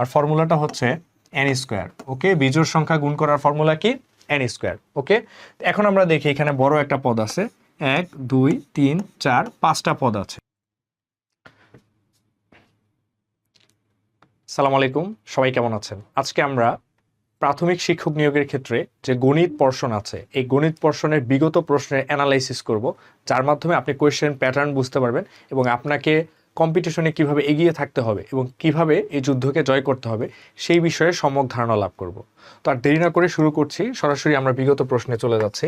আর ফর্মুলাটা হচ্ছে N square okay বিজোড় সংখ্যা গুণ করার ফর্মুলা কি? এন স্কোয়ার ওকে এখন আমরা দেখি এখানে বড় একটা পদ আছে। এক, দুই, তিন, চার, পাঁচটা পদ আছে। সালাম আলাইকুম, সবাই কেমন আছেন? আজকে আমরা প্রাথমিক শিক্ষক নিয়োগের ক্ষেত্রে যে গণিত পর্ষণ আছে, এই গণিত পর্ষণের বিগত প্রশ্নের অ্যানালাইসিস করব। যার মাধ্যমে আপনি কোয়েশ্চেন প্যাটার্ন বুঝতে পারবেন এবং আপনাকে কম্পিটিশনে কীভাবে এগিয়ে থাকতে হবে এবং কীভাবে এই যুদ্ধকে জয় করতে হবে, সেই বিষয়ে সম্যক ধারণা লাভ করব। তো আর দেরি না করে শুরু করছি, সরাসরি আমরা বিগত প্রশ্নে চলে যাচ্ছি।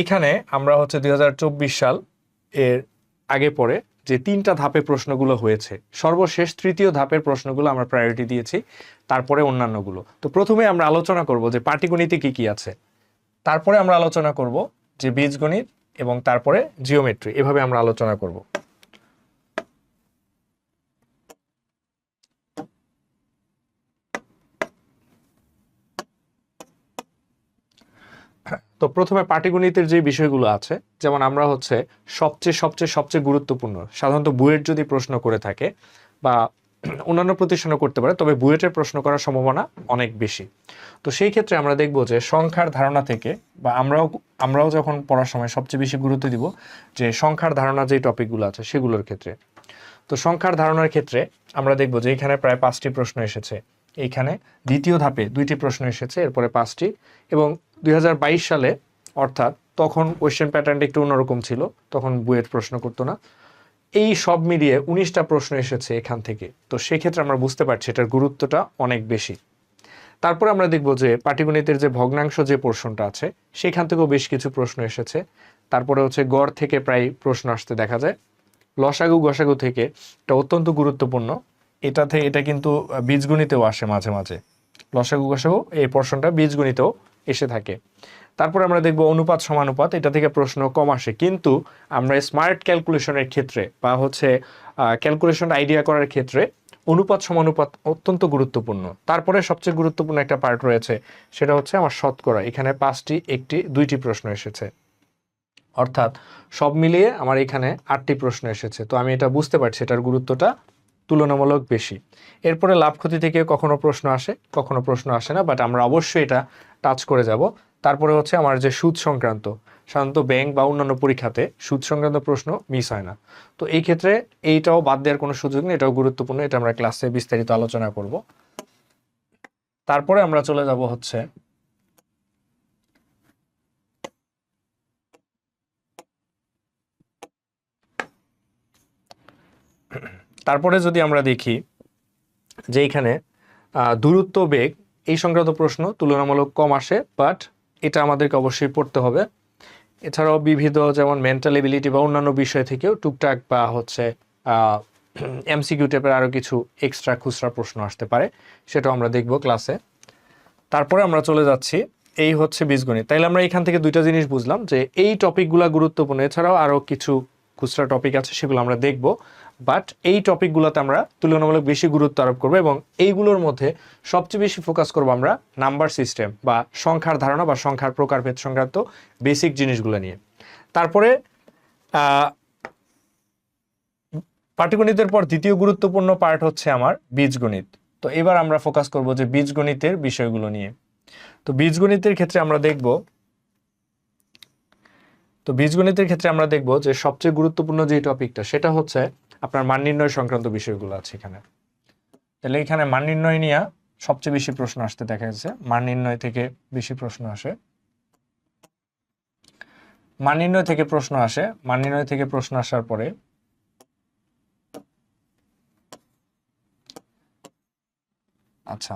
এইখানে আমরা হচ্ছে দু হাজার চব্বিশ সাল এর আগে পরে যে তিনটা ধাপে প্রশ্নগুলো হয়েছে, সর্বশেষ তৃতীয় ধাপের প্রশ্নগুলো আমরা প্রায়োরিটি দিয়েছি, তারপরে অন্যান্যগুলো। তো প্রথমে আমরা আলোচনা করব যে পাটিগণিতে কি কি আছে। তারপরে আমরা আলোচনা করব যে বীজগণিত এবং তারপরে জিওমেট্রি এভাবে আমরা আলোচনা করব। তো প্রথমে পাটিগণিতের যে বিষয়গুলো আছে, যেমন আমরা হচ্ছে সবচেয়ে সবচেয়ে সবচেয়ে গুরুত্বপূর্ণ, সাধারণত বুয়েট যদি প্রশ্ন করে থাকে বা অন্যান্য প্রতিষ্ঠানও করতে পারে, তবে বুয়েটের প্রশ্ন করার সম্ভাবনা অনেক বেশি। তো সেই ক্ষেত্রে আমরা দেখব যে সংখ্যার ধারণা থেকে বা আমরাও আমরাও যখন পড়ার সময় সবচেয়ে বেশি গুরুত্ব দিব যে সংখ্যার ধারণা যে টপিকগুলো আছে সেগুলোর ক্ষেত্রে। তো সংখ্যার ধারণার ক্ষেত্রে আমরা দেখব যে এখানে প্রায় পাঁচটি প্রশ্ন এসেছে। এইখানে দ্বিতীয় ধাপে দুইটি প্রশ্ন এসেছে, এরপরে পাঁচটি এবং দুই হাজার বাইশ সালে, অর্থাৎ তখন কোয়েশ্চেন প্যাটার্নটা একটু অন্যরকম ছিল, তখন বুয়েট প্রশ্ন করতো না। এই সব মিলিয়ে উনিশটা প্রশ্ন এসেছে এখান থেকে। তো সেক্ষেত্রে আমরা বুঝতে পারছি এটার গুরুত্বটা অনেক বেশি। তারপরে আমরা দেখব যে পাটিগণিতের যে ভগ্নাংশ যে পোর্শনটা আছে, সেখান থেকেও বেশ কিছু প্রশ্ন এসেছে। তারপরে হচ্ছে গড় থেকে প্রায় প্রশ্ন আসতে দেখা যায়। লসাগু গসাগু থেকে এটা অত্যন্ত গুরুত্বপূর্ণ। এটা থেকে এটা কিন্তু বীজগণিতেও আসে মাঝে মাঝে। লসাগু গসাগু, এই পোর্শনটা বীজগণিতেও এসে থাকে। তারপর আমরা দেখব অনুপাত সমানুপাত, এটা থেকে প্রশ্ন কম আসে। কিন্তু আমরা স্মার্ট ক্যালকুলেশনের ক্ষেত্রে বা হচ্ছে ক্যালকুলেশন আইডিয়া করার ক্ষেত্রে অনুপাত সমানুপাত অত্যন্ত গুরুত্বপূর্ণ। তারপরে সবচেয়ে গুরুত্বপূর্ণ একটা পার্ট রয়েছে, সেটা হচ্ছে আমার শতকরা। এখানে পাঁচটি, একটি, দুইটি প্রশ্ন এসেছে। অর্থাৎ সব মিলিয়ে আমার এখানে আটটি প্রশ্ন এসেছে। তো আমি এটা বুঝতে পারছি, এটার গুরুত্বটা তুলনামূলক বেশি। এরপরে লাভ ক্ষতি থেকে কখনো প্রশ্ন আসে, কখনো প্রশ্ন আসে না বাট আমরা অবশ্যই এটা টাচ করে যাব। তারপরে হচ্ছে আমার যে সুদ সংক্রান্ত, সাধারণত ব্যাংক বা অন্যান্য পরীক্ষাতে সুদ সংক্রান্ত প্রশ্ন মিস হয় না। তো এই ক্ষেত্রে এইটাও বাদ দেওয়ার কোনো সুযোগ নেই, এটাও গুরুত্বপূর্ণ, এটা আমরা ক্লাসে বিস্তারিত আলোচনা করব। তারপরে আমরা চলে যাব হচ্ছে তারপরে যদি আমরা দেখি যে এখানে দূরত্ব বেগ এই সংক্রান্ত প্রশ্ন তুলনামূলক কম আসে বাট এটা আমাদেরকে অবশ্যই পড়তে হবে। এছাড়াও বিবিধ যেমন মেন্টাল এবিলিটি বা অন্যান্য বিষয় থেকেও টুকটাক বা হচ্ছে এমসিকিউ টাইপের আরও কিছু এক্সট্রা খুচরা প্রশ্ন আসতে পারে, সেটাও আমরা দেখব ক্লাসে তারপরে আমরা চলে যাচ্ছি, এই হচ্ছে বীজগণিত। তাইলে আমরা এখান থেকে দুইটা জিনিস বুঝলাম যে এই টপিকগুলো গুরুত্বপূর্ণ। এছাড়াও আরও কিছু খুচরা টপিক আছে, সেগুলো আমরা দেখব। বাট এই টপিকগুলোতে আমরা তুলনামূলক বেশি গুরুত্ব আরোপ করব এবং এইগুলোর মধ্যে সবচেয়ে বেশি ফোকাস করব আমরা নাম্বার সিস্টেম বা সংখ্যার ধারণা বা সংখ্যার প্রকারভেদ সংক্রান্ত বেসিক জিনিসগুলো নিয়ে। তারপরে পাটিগণিতের পর দ্বিতীয় গুরুত্বপূর্ণ পার্ট হচ্ছে আমার বীজগণিত। তো এবার আমরা ফোকাস করব যে বীজগণিতের বিষয়গুলো নিয়ে। তো বীজগণিতের ক্ষেত্রে আমরা দেখব তো বীজগণিতের ক্ষেত্রে আমরা দেখব যে সবচেয়ে গুরুত্বপূর্ণ যে টপিকটা, সেটা হচ্ছে আপনার মান নির্ণয় সংক্রান্ত বিষয়গুলো আছে এখানে। তাহলে এখানে মান নির্ণয় নিয়ে সবচেয়ে বেশি প্রশ্ন আসতে দেখা যাচ্ছে মান নির্ণয় থেকে বেশি প্রশ্ন আসে। মান নির্ণয় থেকে প্রশ্ন আসে। মান নির্ণয় থেকে প্রশ্ন আসার পরে আচ্ছা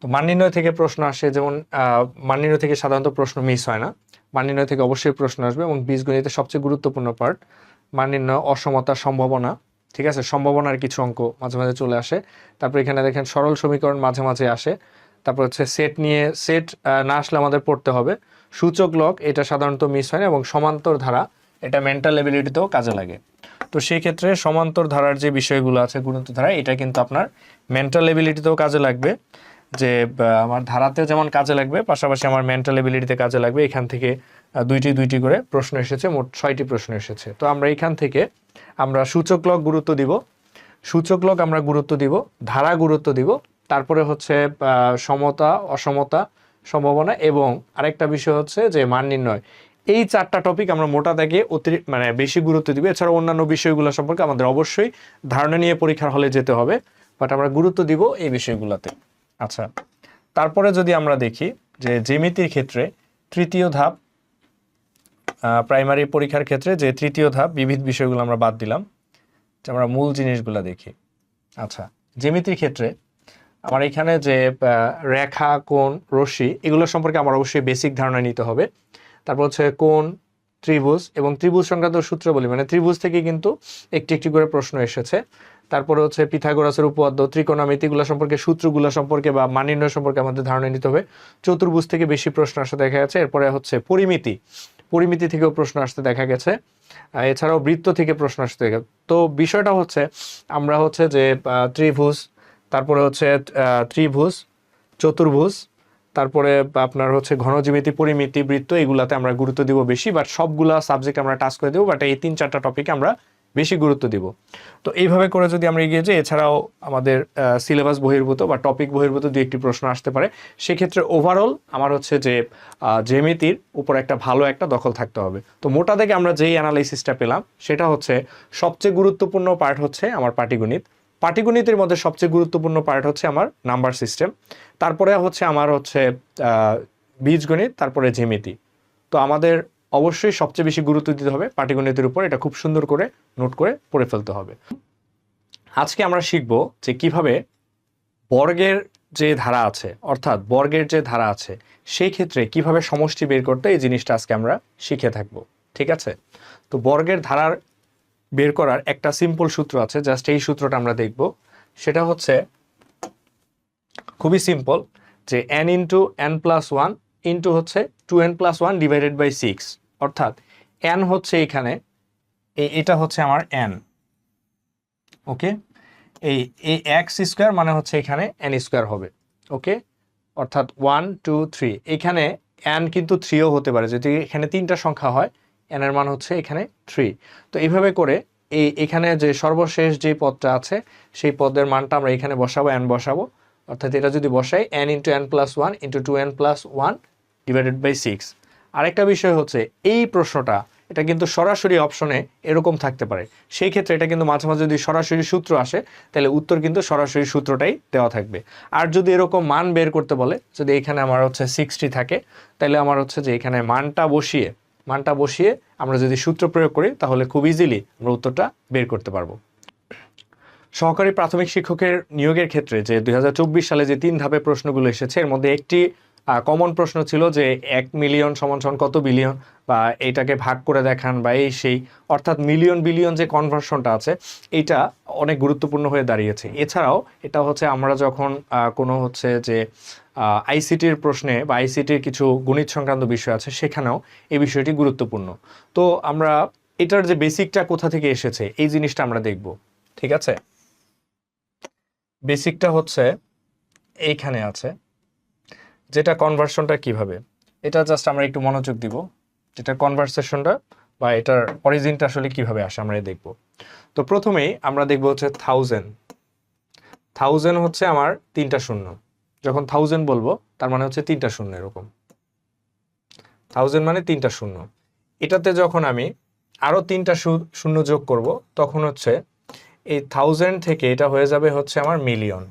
তো মান নির্ণয় থেকে প্রশ্ন আসে যেমন মান নির্ণয় থেকে সাধারণত প্রশ্ন মিস হয় না। মান নির্ণয় থেকে অবশ্যই প্রশ্ন আসবে এবং বীজগণিতের সবচেয়ে গুরুত্বপূর্ণ পার্ট মান নির্ণয় অসমতা সম্ভাবনা, ঠিক আছে? সম্ভাবনার কিছু অঙ্ক মাঝে মাঝে চলে আসে। তারপর এখানে দেখেন সরল সমীকরণ মাঝে মাঝে আসে। তারপর হচ্ছে সেট নিয়ে সেট না আসলে আমাদের পড়তে হবে। সূচক লক এটা সাধারণত মিস হয় না এবং সমান্তর ধারা, এটা মেন্টাল এবিলিটিতেও কাজে লাগে। তো সেই ক্ষেত্রে সমান্তর ধারার যে বিষয়গুলো আছে গুরুত্ব ধারা, এটা কিন্তু আপনার মেন্টাল এবিলিটিতেও কাজে লাগবে। যে আমার ধারাতেও যেমন কাজে লাগবে, পাশাপাশি আমার মেন্টাল এবিলিটিতে কাজে লাগবে, এখান থেকে দুইটি দুইটি করে প্রশ্ন এসেছে, মোট ছয়টি প্রশ্ন এসেছে। তো আমরা এখান থেকে, আমরা সূচক লক গুরুত্ব দিব, সূচক লগ আমরা গুরুত্ব দিব, ধারা গুরুত্ব দিব, তারপরে হচ্ছে সমতা, অসমতা, সম্ভাবনা এবং আরেকটা বিষয় হচ্ছে যে, মান নির্ণয়। এই চারটা টপিক আমরা মোটা দাগে অতিরিক্ত মানে বেশি গুরুত্ব দিব, এছাড়া অন্যান্য বিষয়গুলো সম্পর্কে আমাদের অবশ্যই ধারণা নিয়ে পরীক্ষার হলে যেতে হবে বাট আমরা গুরুত্ব দিব এই বিষয়গুলোতে। আচ্ছা তারপরে যদি আমরা দেখি যে জ্যামিতির ক্ষেত্রে তৃতীয় ধাপ প্রাইমারি পরীক্ষার ক্ষেত্রে যে তৃতীয় ধাপ, বিবিধ বিষয়গুলো আমরা বাদ দিলাম, যে আমরা মূল জিনিসগুলো দেখি। আচ্ছা জ্যামিতির ক্ষেত্রে আমার এখানে যে রেখা, কোণ, রশ্মি, এগুলো সম্পর্কে আমার অবশ্যই বেসিক ধারণা নিতে হবে। তারপর হচ্ছে কোণ, ত্রিভুজ এবং ত্রিভুজ সংক্রান্ত সূত্র বলি মানে ত্রিভুজ থেকে কিন্তু একটি একটি করে প্রশ্ন এসেছে। তারপরে হচ্ছে পিথাগোরাসের উপপাদ্য ত্রিকোণমিতিগুলো সম্পর্কে, সূত্রগুলো সম্পর্কে বা মান নির্ণয় সম্পর্কে আমাদের ধারণা নিতে হবে। চতুর্ভুজ থেকে বেশি প্রশ্ন আসতে দেখা গেছে, এরপরে হচ্ছে পরিমিতি। পরিমিতি থেকেও প্রশ্ন আসতে দেখা গেছে। এছাড়াও বৃত্ত থেকে প্রশ্ন আসতে দেখা তো বিষয়টা হচ্ছে, আমরা হচ্ছে যে ত্রিভুজ, তারপরে হচ্ছে ত্রিভুজ, চতুর্ভুজ, তারপরে আপনার হচ্ছে ঘনজ্যামিতি, পরিমিতি, বৃত্ত, এগুলাতে আমরা গুরুত্ব দিব বেশি বাট সবগুলা সাবজেক্ট আমরা টাচ করে দেবো বাট এই তিন চারটা টপিকে আমরা বেশি গুরুত্ব দিব। তো এইভাবে করে যদি আমরা এগিয়ে যাই এছাড়াও আমাদের সিলেবাস বহির্ভূত বা টপিক বহির্ভূত দু একটি প্রশ্ন আসতে পারে। সেক্ষেত্রে ওভারঅল আমার হচ্ছে যে আহ, জ্যামিতির উপর একটা ভালো একটা দখল থাকতে হবে। তো মোটা থেকে আমরা যেই অ্যানালাইসিসটা পেলাম সেটা হচ্ছে সবচেয়ে গুরুত্বপূর্ণ পার্ট হচ্ছে আমার পাটিগণিত। পাটিগণিতের মধ্যে সবচেয়ে গুরুত্বপূর্ণ পার্ট হচ্ছে আমার নাম্বার সিস্টেম তারপরে হচ্ছে আমার হচ্ছে বীজগণিত তারপরে জ্যামিতি। তো আমাদের অবশ্যই সবচেয়ে বেশি গুরুত্ব দিতে হবে পাটিগণিতের উপর। এটা খুব সুন্দর করে নোট করে পড়ে ফেলতে হবে। আজকে আমরা শিখব যে কীভাবে বর্গের যে ধারা আছে, অর্থাৎ বর্গের যে ধারা আছে, সেই ক্ষেত্রে কীভাবে সমষ্টি বের করতে এই জিনিসটা আজকে আমরা শিখে থাকব, ঠিক আছে? তো বর্গের ধারার বের করার একটা সিম্পল সূত্র আছে জাস্ট এই সূত্রটা আমরা দেখব। সেটা হচ্ছে খুবই সিম্পল যে n into n plus one into হচ্ছে two n plus one divided by six অর্থাৎ এন হচ্ছে এখানে এটা হচ্ছে আমার এন ওকে? এই এই এক্স স্কোয়ার মানে হচ্ছে এখানে এন স্কোয়ার হবে, ওকে? অর্থাৎ ওয়ান টু থ্রি এখানে এন কিন্তু থ্রিও হতে পারে, যদি এখানে তিনটা সংখ্যা হয় এন এর মান হচ্ছে এখানে থ্রি তো এইভাবে করে এই এখানে যে সর্বশেষ যে পদটা আছে, সেই পদের মানটা আমরা এখানে বসাবো এন বসাবো। অর্থাৎ এটা যদি বসাই n into n plus one into two n plus one divided by six আরেকটা বিষয় হচ্ছে, এই প্রশ্নটা, এটা কিন্তু সরাসরি অপশনে এরকম থাকতে পারে। সেই ক্ষেত্রে এটা কিন্তু মাঝে মাঝে যদি সরাসরি সূত্র আসে, তাহলে উত্তর কিন্তু সরাসরি সূত্রটাই দেওয়া থাকবে। আর যদি এরকম মান বের করতে বলে, যদি এখানে আমার হচ্ছে সিক্সটি থাকে, তাহলে আমার হচ্ছে যে এখানে মানটা বসিয়ে মানটা বসিয়ে আমরা যদি সূত্র প্রয়োগ করি, তাহলে খুব ইজিলি আমরা উত্তরটা বের করতে পারব। সহকারী প্রাথমিক শিক্ষকের নিয়োগের ক্ষেত্রে যে দুই হাজার চব্বিশ সালে যে তিন ধাপে প্রশ্নগুলো এসেছে, এর মধ্যে একটি কমন প্রশ্ন ছিল যে এক মিলিয়ন সমান সমান কত বিলিয়ন বা এটাকে ভাগ করে দেখান বা এই সেই, অর্থাৎ মিলিয়ন বিলিয়ন যে কনভার্সনটা আছে, এটা অনেক গুরুত্বপূর্ণ হয়ে দাঁড়িয়েছে। এছাড়াও এটা হচ্ছে আমরা যখন কোনো হচ্ছে যে আইসিটির প্রশ্নে বা আইসিটির কিছু গণিত সংক্রান্ত বিষয় আছে, সেখানেও এই বিষয়টি গুরুত্বপূর্ণ। তো আমরা এটার যে বেসিকটা কোথা থেকে এসেছে, এই জিনিসটা আমরা দেখব, ঠিক আছে? বেসিকটা হচ্ছে এইখানে আছে। যেটা কনভার্সনটা কীভাবে? এটা জাস্ট আমরা একটু মনোযোগ দিব। যেটা কনভার্সেশনটা বা এটার অরিজিনটা আসলে কীভাবে আসে আমরা দেখব। তো প্রথমেই আমরা দেখব হচ্ছে থাউজেন্ড থাউজেন্ড হচ্ছে আমার তিনটা শূন্য। যখন থাউজেন্ড বলব, তার মানে হচ্ছে তিনটা শূন্য এরকম। থাউজেন্ড মানে তিনটা শূন্য। এটাতে যখন আমি আরও তিনটা শূন্য যোগ করব, তখন হচ্ছে এই থাউজেন্ড থেকে এটা হয়ে যাবে হচ্ছে আমার মিলিয়ন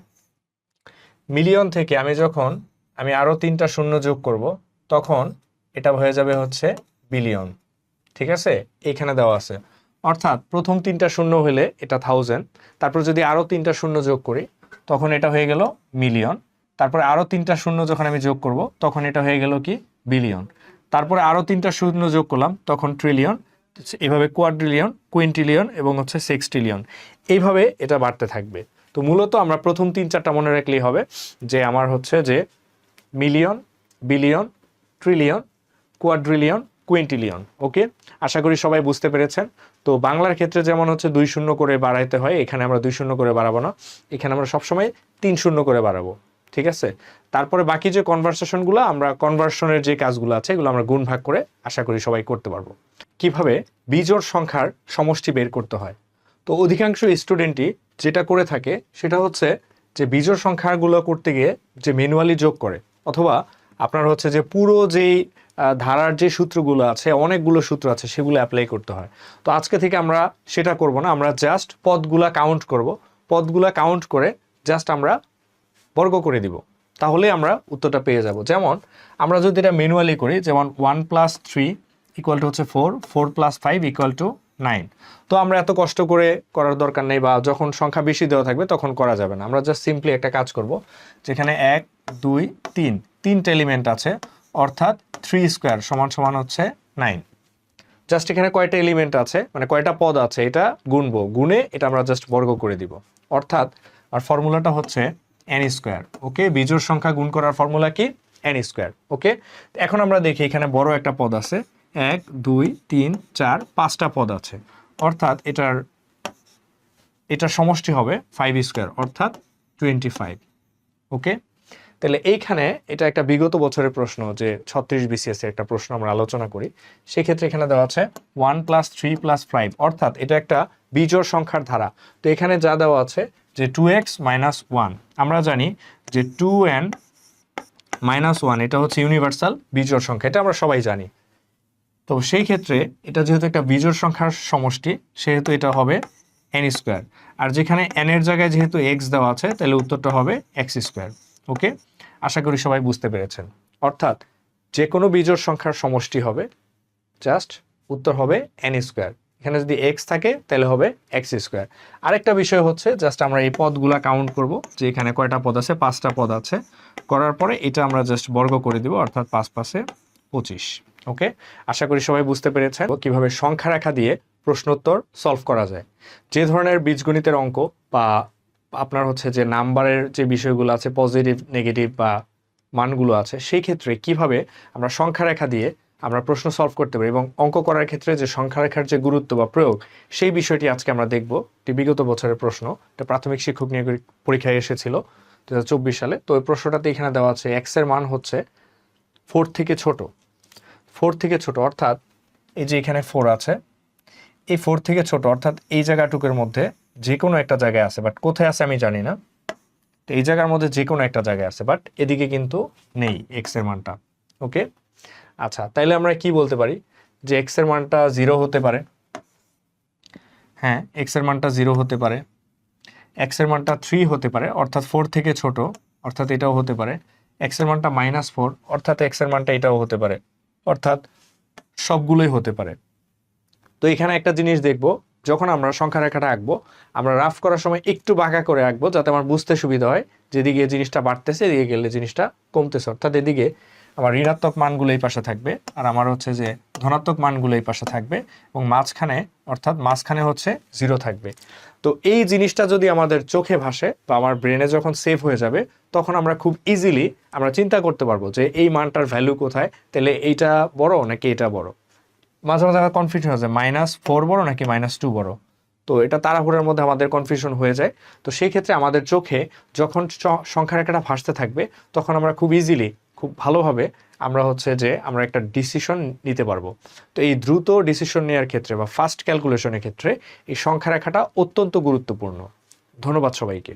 মিলিয়ন থেকে আমি যখন আমি আরও তিনটা শূন্য যোগ করব, তখন এটা হয়ে যাবে হচ্ছে বিলিয়ন ঠিক আছে? এখানে দেওয়া আছে। অর্থাৎ প্রথম তিনটা শূন্য হলে এটা থাউজেন্ড তারপর যদি আরও তিনটা শূন্য যোগ করি, তখন এটা হয়ে গেল মিলিয়ন তারপরে আরও তিনটা শূন্য যখন আমি যোগ করব, তখন এটা হয়ে গেল কি? বিলিয়ন তারপরে আরও তিনটা শূন্য যোগ করলাম, তখন ট্রিলিয়ন এভাবে কোয়াড্রিলিয়ন কুইন্টিলিয়ন এবং হচ্ছে সেক্সটিলিয়ন এইভাবে এটা বাড়তে থাকবে। তো মূলত আমরা প্রথম তিন চারটা মনে রাখলেই হবে যে আমার হচ্ছে যে million, billion, trillion, quadrillion quintillion okay? আশা করি সবাই বুঝতে পেরেছেন। তো বাংলার ক্ষেত্রে যেমন হচ্ছে দুই শূন্য করে বাড়াইতে হয়, এখানে আমরা দুই শূন্য করে বাড়াবো না। এখানে আমরা সবসময় তিন শূন্য করে বাড়াবো, ঠিক আছে? তারপরে বাকি যে কনভারসেশনগুলো আমরা কনভার্সনের যে কাজগুলো আছে, এগুলো আমরা গুণ ভাগ করে আশা করি সবাই করতে পারব। কীভাবে? বিজোড় সংখ্যার সমষ্টি বের করতে হয়। তো অধিকাংশ স্টুডেন্টই যেটা করে থাকে, সেটা হচ্ছে যে বিজোড় সংখ্যাগুলো করতে গিয়ে যে ম্যানুয়ালি যোগ করে অথবা আপনার হচ্ছে যে পুরো যেই ধারার যে সূত্রগুলো আছে, অনেকগুলো সূত্র আছে, সেগুলো অ্যাপ্লাই করতে হয়। তো আজকে থেকে আমরা সেটা করব না, আমরা জাস্ট পদগুলা কাউন্ট করব। পদগুলা কাউন্ট করে জাস্ট আমরা বর্গ করে দিব। তাহলে আমরা উত্তরটা পেয়ে যাব। যেমন, আমরা যদি এটা ম্যানুয়ালি করি, যেমন one plus three equal to হচ্ছে four four plus five equal to nine. তো আমরা এত কষ্ট করে করার দরকার নেই বা যখন সংখ্যা বেশি দেওয়া থাকবে তখন করা যাবে না। আমরা জাস্ট সিম্পলি একটা কাজ করব, যেখানে এক, দুই, তিন, তিনটে এলিমেন্ট আছে, অর্থাৎ থ্রি স্কোয়ার সমান সমান হচ্ছে নাইন জাস্ট এখানে কয়টা এলিমেন্ট আছে মানে কয়টা পদ আছে, এটা গুনবো। গুনে এটা আমরা জাস্ট বর্গ করে দিব। অর্থাৎ আর ফর্মুলাটা হচ্ছে এন স্কোয়ার ওকে বিজোড় সংখ্যা গুণ করার ফর্মুলা কি? এন স্কোয়ার ওকে এখন আমরা দেখি এখানে বড় একটা পদ আছে এক, দুই, তিন, চার, পাঁচটা পদ আছে। অর্থাৎ এটার এটার সমষ্টি হবে ফাইভ স্কোয়ার অর্থাৎ টোয়েন্টি ফাইভ ওকে তাহলে এইখানে এটা একটা বিগত বছরের প্রশ্ন যে ছত্রিশ বিসিএস এর একটা প্রশ্ন আমরা আলোচনা করি। সেক্ষেত্রে এখানে দেওয়া আছে one plus three plus five অর্থাৎ এটা একটা বিজোড় সংখ্যার ধারা। তো এখানে যা দেওয়া আছে যে টু এক্স মাইনাস ওয়ান আমরা জানি যে টু এন মাইনাস ওয়ান এটা হচ্ছে ইউনিভার্সাল বিজোড় সংখ্যা, এটা আমরা সবাই জানি। তো সেই ক্ষেত্রে এটা যেহেতু একটা বিজোড় সংখ্যার সমষ্টি, সেহেতু এটা হবে এন স্কোয়ার আর যেখানে এন এর জায়গায় যেহেতু এক্স দেওয়া আছে, তাহলে উত্তরটা হবে এক্স স্কোয়ার ওকে আশা করি সবাই বুঝতে পেরেছেন। অর্থাৎ যে কোনো বিজোড় সংখ্যার সমষ্টি হবে জাস্ট উত্তর হবে এন স্কোয়ার এখানে যদি এক্স থাকে, তাহলে হবে এক্স স্কোয়ার আরেকটা বিষয় হচ্ছে জাস্ট আমরা এই পদগুলা কাউন্ট করব, যে এখানে কয়টা পদ আছে, পাঁচটা পদ আছে। করার পরে এটা আমরা জাস্ট বর্গ করে দিব, অর্থাৎ পাঁচ পাশে পঁচিশ। ওকে আশা করি সবাই বুঝতে পেরেছেন কীভাবে সংখ্যা রেখা দিয়ে প্রশ্নোত্তর সলভ করা যায়। যে ধরনের বীজগণিতের অঙ্ক বা আপনার হচ্ছে যে নাম্বারের যে বিষয়গুলো আছে পজিটিভ নেগেটিভ বা মানগুলো আছে, সেই ক্ষেত্রে কীভাবে আমরা সংখ্যা রেখা দিয়ে আমরা প্রশ্ন সলভ করতে পারি এবং অঙ্ক করার ক্ষেত্রে যে সংখ্যা রেখার যে গুরুত্ব বা প্রয়োগ, সেই বিষয়টি আজকে আমরা দেখব। এটি বিগত বছরের প্রশ্ন। এটা প্রাথমিক শিক্ষক নিয়োগ পরীক্ষায় এসেছিল দু হাজার চব্বিশ সালে। তো ওই প্রশ্নটাতে এখানে দেওয়া আছে এক্সের মান হচ্ছে ফোর থেকে ছোট। ফোর থেকে ছোট, অর্থাৎ এই যে এখানে ফোর আছে, এই ফোর থেকে ছোট, অর্থাৎ এই জায়গাটুকুর মধ্যে যে কোনো একটা জায়গায় আছে বাট কোথায় আছে আমি জানি না। তো এই জায়গার মধ্যে যে কোনো একটা জায়গায় আছে বাট এদিকে কিন্তু নেই এক্সের মানটা ওকে আচ্ছা তাইলে আমরা কি বলতে পারি? যে এক্সের মানটা জিরো হতে পারে। হ্যাঁ এক্সের মানটা জিরো হতে পারে। এক্সের মানটা থ্রি হতে পারে, অর্থাৎ ফোর থেকে ছোট, অর্থাৎ এটাও হতে পারে। এক্সের মানটা মাইনাস ফোর অর্থাৎ এক্সের মানটা এটাও হতে পারে। অর্থাৎ সবগুলোই হতে পারে। তো এখানে একটা জিনিস দেখব, যখন আমরা সংখ্যা রেখাটা আঁকবো, আমরা রাফ করার সময় একটু বাঁকা করে আঁকবো, যাতে আমার বুঝতে সুবিধা হয়, যেদিকে জিনিসটা বাড়তেছে, এদিকে গেলে জিনিসটা কমতেছে। অর্থাৎ এদিকে আমার ঋণাত্মক মানগুলো এই পাশে থাকবে। আর আমার হচ্ছে যে ধনাত্মক মানগুলো এই পাশে থাকবে এবং মাঝখানে, অর্থাৎ মাঝখানে হচ্ছে জিরো থাকবে। তো এই জিনিসটা যদি আমাদের চোখে ভাসে বা আমার ব্রেনে যখন সেভ হয়ে যাবে, তখন আমরা খুব ইজিলি আমরা চিন্তা করতে পারব যে এই মানটার ভ্যালু কোথায়? তাহলে এইটা বড় নাকি এটা বড়? মাঝে মাঝে আমার কনফিউশন হয়ে যায় মাইনাস ফোর বড় নাকি মাইনাস টু বড়? তো এটা তাড়াহুড়োর মধ্যে আমাদের কনফিউশন হয়ে যায়। তো সেই ক্ষেত্রে আমাদের চোখে যখন চ- সংখ্যা রেখাটা ভাসতে থাকবে, তখন আমরা খুব ইজিলি খুব ভালোভাবে আমরা হচ্ছে যে আমরা একটা ডিসিশন নিতে পারব। তো এই দ্রুত ডিসিশন নেওয়ার ক্ষেত্রে বা ফাস্ট ক্যালকুলেশনের ক্ষেত্রে এই সংখ্যা রেখাটা অত্যন্ত গুরুত্বপূর্ণ। ধন্যবাদ সবাইকে।